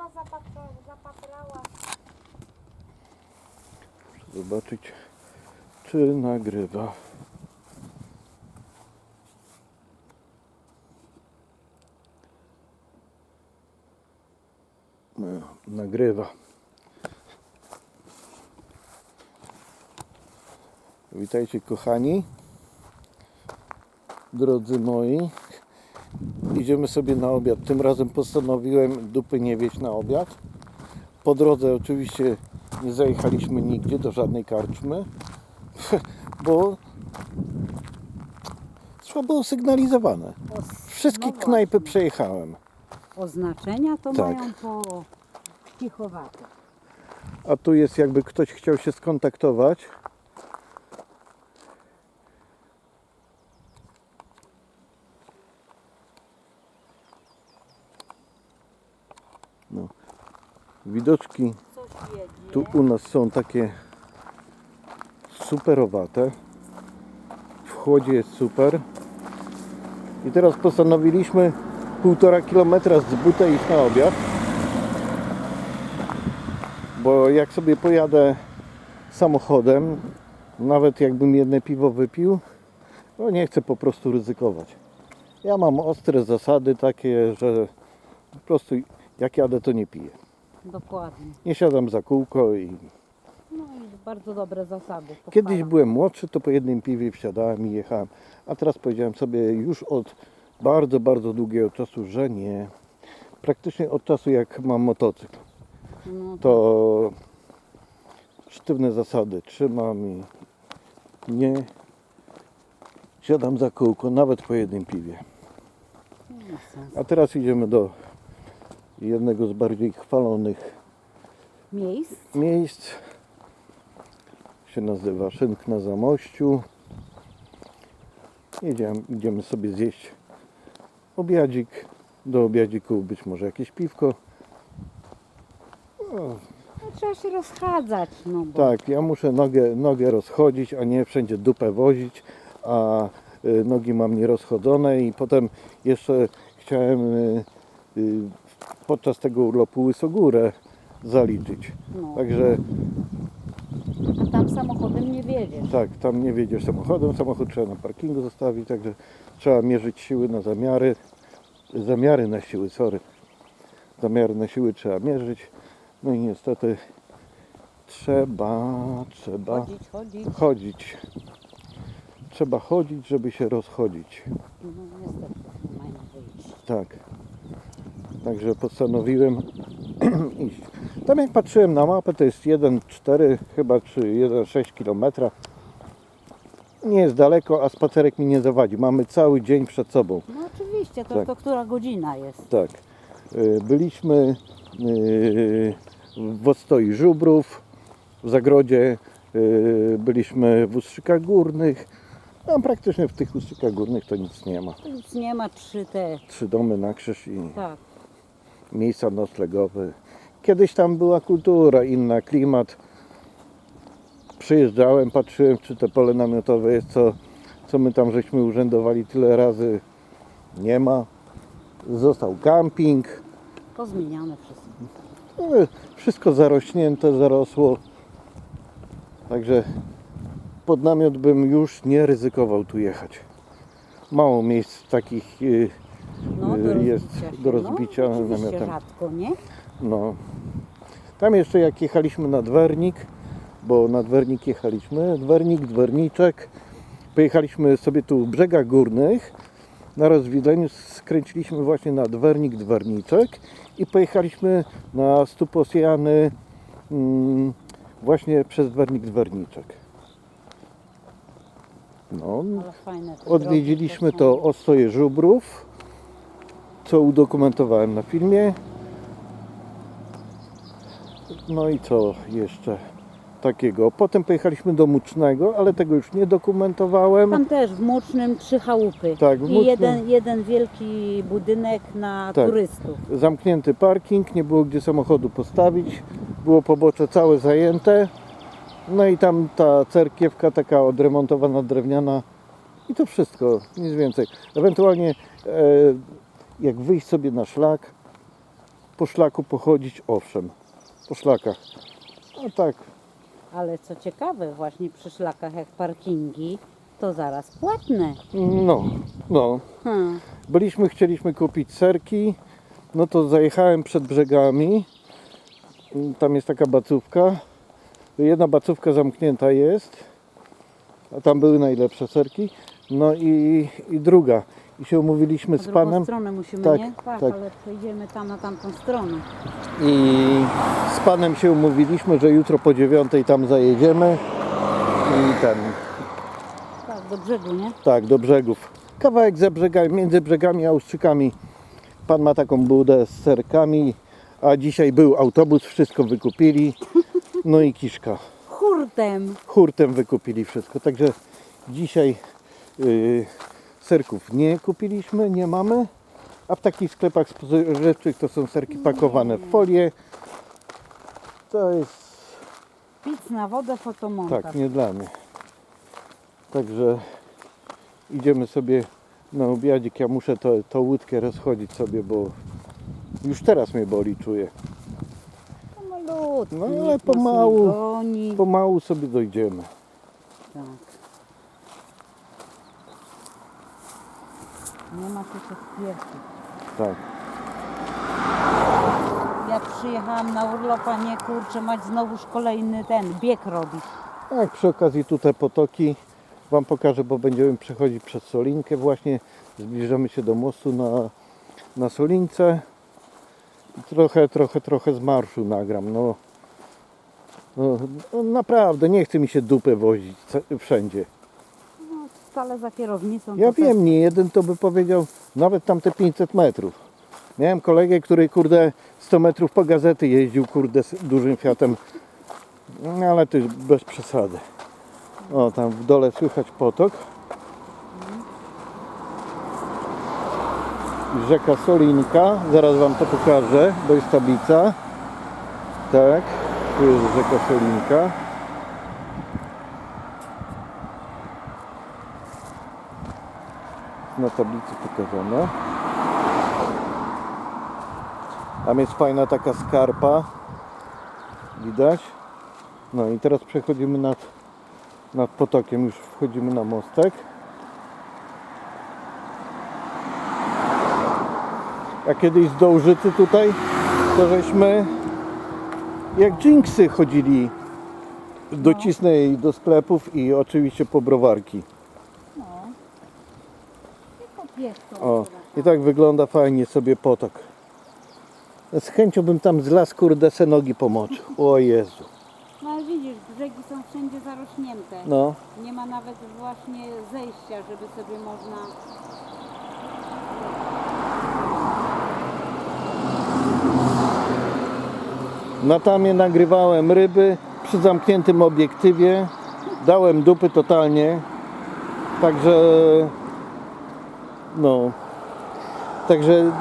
baba zapatra, zapatrała. Zobaczyć, czy nagrywa. No, nagrywa. Witajcie kochani. Drodzy moi. Idziemy sobie na obiad. Tym razem postanowiłem dupy nie wieść na obiad. Po drodze oczywiście nie zajechaliśmy nigdzie do żadnej karczmy, bo trzeba było sygnalizowane. Wszystkie no knajpy właśnie. przejechałem. Oznaczenia to Tak. mają po cichowate. A tu jest jakby ktoś chciał się skontaktować. Widoczki tu u nas są takie superowate. W chłodzie jest super. I teraz postanowiliśmy półtora kilometra z buta iść na obiad. Bo jak sobie pojadę samochodem, nawet jakbym jedne piwo wypił, no nie chcę po prostu ryzykować. Ja mam ostre zasady takie, że po prostu jak jadę to nie piję. Dokładnie. Nie siadam za kółko i No i bardzo dobre zasady. pochwalam. Kiedyś byłem młodszy, to po jednym piwie wsiadałem i jechałem. A teraz powiedziałem sobie już od bardzo, bardzo długiego czasu, że nie. Praktycznie od czasu jak mam motocykl. No, To sztywne zasady trzymam i nie siadam za kółko, nawet po jednym piwie. A teraz idziemy do jednego z bardziej chwalonych Miejsc? miejsc. Się nazywa Szynk na Zamościu. Idziemy, idziemy sobie zjeść obiadzik. Do obiadziku być może jakieś piwko. O, No, trzeba się rozchadzać. No, bo tak, ja muszę nogę, nogę rozchodzić, a nie wszędzie dupę wozić, a y, nogi mam nierozchodzone i potem jeszcze chciałem y, y, podczas tego urlopu Łysogórę zaliczyć. No. Także A tam samochodem nie wiedziesz. Tak, tam nie wiedziesz samochodem, samochód trzeba na parkingu zostawić, także trzeba mierzyć siły na zamiary, zamiary na siły, sorry. Zamiary na siły trzeba mierzyć, no i niestety trzeba, trzeba Chodzić, chodzić. chodzić. Trzeba chodzić, żeby się rozchodzić. No niestety nie mają wyjść. Tak. Także postanowiłem iść. Tam jak patrzyłem na mapę, to jest 1,4 chyba czy 1,6 km. Nie jest daleko, a spacerek mi nie zawadzi. Mamy cały dzień przed sobą. No oczywiście, to, Tak. to która godzina jest? Tak. Y, Byliśmy y, w Ostoi Żubrów, w Zagrodzie, y, byliśmy w Ustrzykach Górnych. Tam praktycznie w tych Ustrzykach Górnych to nic nie ma. Nic nie ma, trzy te. Trzy domy na krzyż i Tak. Miejsca noclegowe. Kiedyś tam była kultura, inna klimat. Przyjeżdżałem, patrzyłem, czy te pole namiotowe jest, co, co my tam żeśmy urzędowali tyle razy. Nie ma. Został camping. Pozmieniane wszystko. No, Wszystko zarośnięte, zarosło. Także pod namiot bym już nie ryzykował tu jechać. Mało miejsc takich y, No, do y, jest rozbicia się. do rozbicia no, oczywiście namiotem. rzadko, nie? No. Tam jeszcze jak jechaliśmy nad Wernik, bo nad Wernik jechaliśmy, Wernik, Dwerniczek, pojechaliśmy sobie tu brzegach górnych, na rozwidleniu skręciliśmy właśnie nad Wernik, Dwerniczek i pojechaliśmy na Stuposjany mm, właśnie przez Wernik, Dwerniczek. No, Ale fajne te Odwiedziliśmy to. Ostoje Żubrów, co udokumentowałem na filmie. No i co jeszcze takiego? Potem pojechaliśmy do Mucznego, ale tego już nie dokumentowałem. Tam też w Mucznym trzy chałupy. Tak, w I Mucznym- jeden, jeden wielki budynek na Tak. turystów. Zamknięty parking, nie było gdzie samochodu postawić. Było pobocze całe zajęte. No i tam ta cerkiewka taka odremontowana, drewniana. I to wszystko, nic więcej. Ewentualnie e, jak wyjść sobie na szlak, po szlaku pochodzić, owszem, po szlakach. A tak, Ale co ciekawe, właśnie przy szlakach jak parkingi, to zaraz płatne. no, no. Hmm. Byliśmy, chcieliśmy kupić serki, no to zajechałem przed brzegami. Tam jest taka bacówka. Jedna bacówka zamknięta jest, a tam były najlepsze serki. No i, i druga. I się umówiliśmy z drugą panem. stronę musimy, Tak, nie? Tak, tak. ale przejdziemy tam na tamtą stronę. I z panem się umówiliśmy, że jutro po dziewiątej tam zajedziemy. I ten, Tak, do brzegu, nie? tak, do brzegów. Kawałek za brzegami, między brzegami a Ustrzykami. Pan ma taką budę z serkami, a dzisiaj był autobus, wszystko wykupili. No i kiszka. Hurtem. Hurtem wykupili wszystko. Także dzisiaj yy, serków nie kupiliśmy, nie mamy. A w takich sklepach spożywczych to są serki pakowane w folię. To jest Pic na wodę, fotomontaż. tak, nie dla mnie. Także idziemy sobie na obiadzik. Ja muszę to, tą łódkę rozchodzić sobie, bo już teraz mnie boli, czuję. No, ale nikt nas pomału. Goni. Pomału sobie dojdziemy. Tak. Nie ma się co spieszyć. Tak. Ja przyjechałam na urlop, a nie kurczę, mać znowuż kolejny ten bieg robić. Tak, przy okazji tutaj potoki Wam pokażę, bo będziemy przechodzić przez Solinkę właśnie. Zbliżamy się do mostu na, na Solince. I trochę, trochę, trochę z marszu nagram. No, no, no naprawdę, nie chce mi się dupę wozić wszędzie. Wcale za kierownicą. Ja też- wiem, nie jeden to by powiedział nawet tamte 500 metrów. Miałem kolegę, który kurde 100 metrów po gazety jeździł kurde z dużym Fiatem. No, ale to jest bez przesady. O, tam w dole słychać potok. Rzeka Solinka. Zaraz Wam to pokażę, bo jest tablica. Tak, tu jest rzeka Solinka. Na tablicy pokazane. Tam jest fajna taka skarpa. Widać? No i teraz przechodzimy nad, nad potokiem. Już wchodzimy na mostek. A kiedyś z Dołżycy tutaj, to żeśmy jak jinxy chodzili do Cisnej, do sklepów i oczywiście po browarki. No. Tylko pies to O, i tak wygląda fajnie sobie potok. Z chęcią bym tam z las kurde se nogi pomoczył. O Jezu. No ale widzisz, brzegi są wszędzie zarośnięte. No, Nie ma nawet właśnie zejścia, żeby sobie można... na tamie nagrywałem ryby przy zamkniętym obiektywie. Dałem dupy totalnie. Także no. Także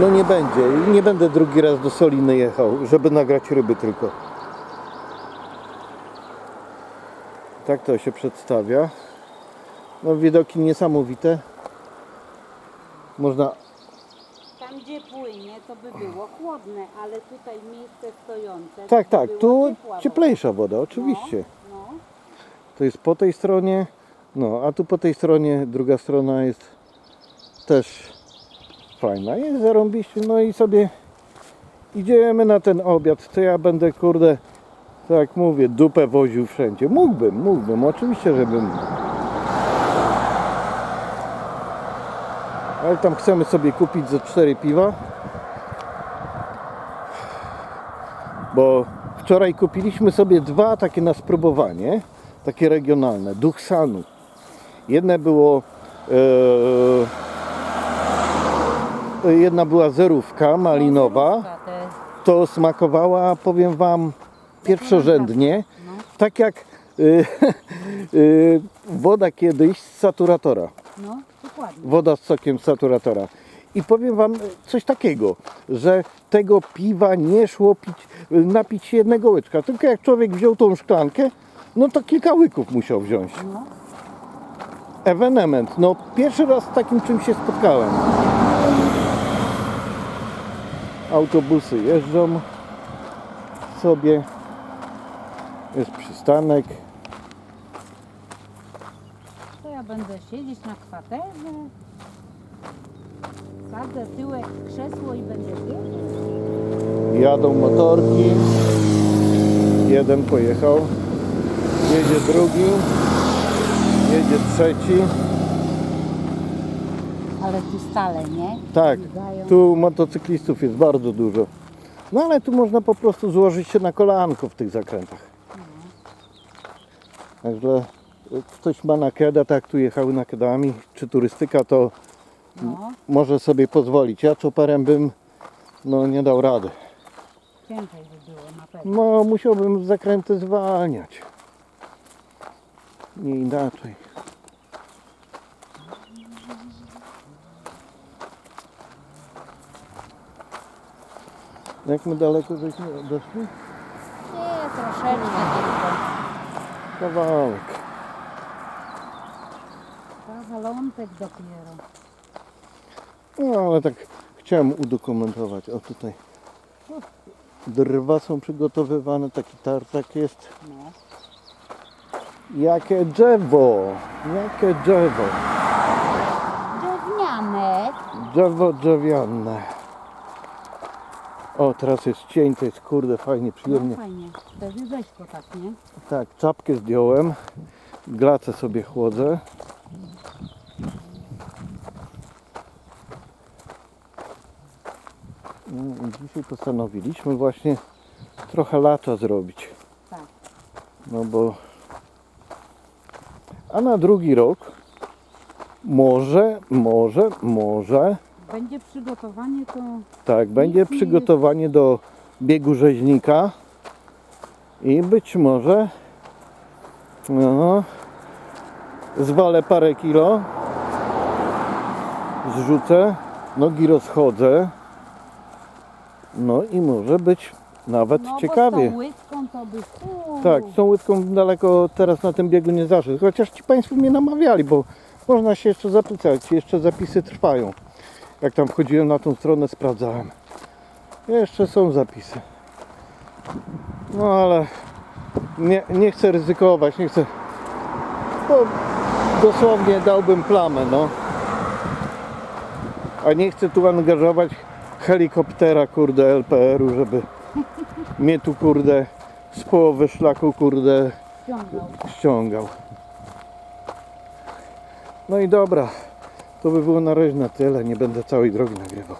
no nie będzie. Nie będę drugi raz do Soliny jechał, żeby nagrać ryby tylko. Tak to się przedstawia. No widoki niesamowite. Można Tam gdzie płynie, to by było chłodne, ale tutaj miejsce stojące... Tak, tak, tu cieplejsza woda, oczywiście. No, no. To jest po tej stronie, no a tu po tej stronie druga strona jest też fajna. Jest zarąbiście, no i sobie idziemy na ten obiad, to ja będę, kurde, tak mówię, dupę woził wszędzie. Mógłbym, mógłbym, oczywiście, żebym. Ale tam chcemy sobie kupić ze cztery piwa. Bo wczoraj kupiliśmy sobie dwa takie na spróbowanie, takie regionalne, Duch Sanu. Jedne było, e, jedna była zerówka malinowa, No, to smakowała, powiem Wam, pierwszorzędnie, tak jak e, e, woda kiedyś z saturatora No, dokładnie. woda z sokiem z saturatora. I powiem Wam coś takiego, że tego piwa nie szło pić, napić jednego łyczka, tylko jak człowiek wziął tą szklankę, no to kilka łyków musiał wziąć. No. Ewenement, no pierwszy raz z takim czymś się spotkałem. Autobusy jeżdżą sobie. Jest przystanek. To ja będę siedzieć na kwaterze. Sadzę tyłek w krzesło i będę siedzieć. Jadą motorki. Jeden pojechał. Jedzie drugi. Jedzie trzeci. Ale tu stale, nie? Tak, Biegają. tu motocyklistów jest bardzo dużo. No ale tu można po prostu złożyć się na kolanko w tych zakrętach. Także jak ktoś ma nakeda, tak tu jechały nakedami, czy turystyka, to No, może sobie pozwolić. Ja czoperem bym no, nie dał rady. ciężej by było na pewno. No musiałbym zakręty zwalniać. Nie inaczej. Jak my daleko żeśmy doszli? Nie, troszeczkę tylko. Kawałek. Kawalątek dopiero. No ale tak chciałem udokumentować. O tutaj drwa są przygotowywane, taki tartak jest. No. Jakie drzewo! Jakie drzewo! Drewniane. Drzewo drzewiane. O, teraz jest cień, to jest kurde fajnie, No przyjemnie. fajnie. Wtedy rzeźko tak, nie? Tak, czapkę zdjąłem, glacę sobie chłodzę. I Dzisiaj postanowiliśmy właśnie trochę lata zrobić. Tak. No bo... A na drugi rok może, może, może. Będzie przygotowanie to Tak, będzie przygotowanie do biegu rzeźnika. I być może no, zwalę parę kilo, zrzucę, nogi rozchodzę, no i może być nawet no, ciekawie. Bo z tą łydką to by. Tak, z tą łydką daleko teraz na tym biegu nie zaszedł. Chociaż ci Państwo mnie namawiali, bo można się jeszcze zapisać, jeszcze zapisy trwają. Jak tam wchodziłem na tą stronę, sprawdzałem. Jeszcze są zapisy. No ale nie, nie chcę ryzykować, nie chcę. Bo dosłownie dałbym plamę, no. A nie chcę tu angażować helikoptera, kurde, LPR-u, żeby mnie tu, kurde, z połowy szlaku, kurde, Ściągał. ściągał. No i dobra, to by było na razie na tyle, nie będę całej drogi nagrywał.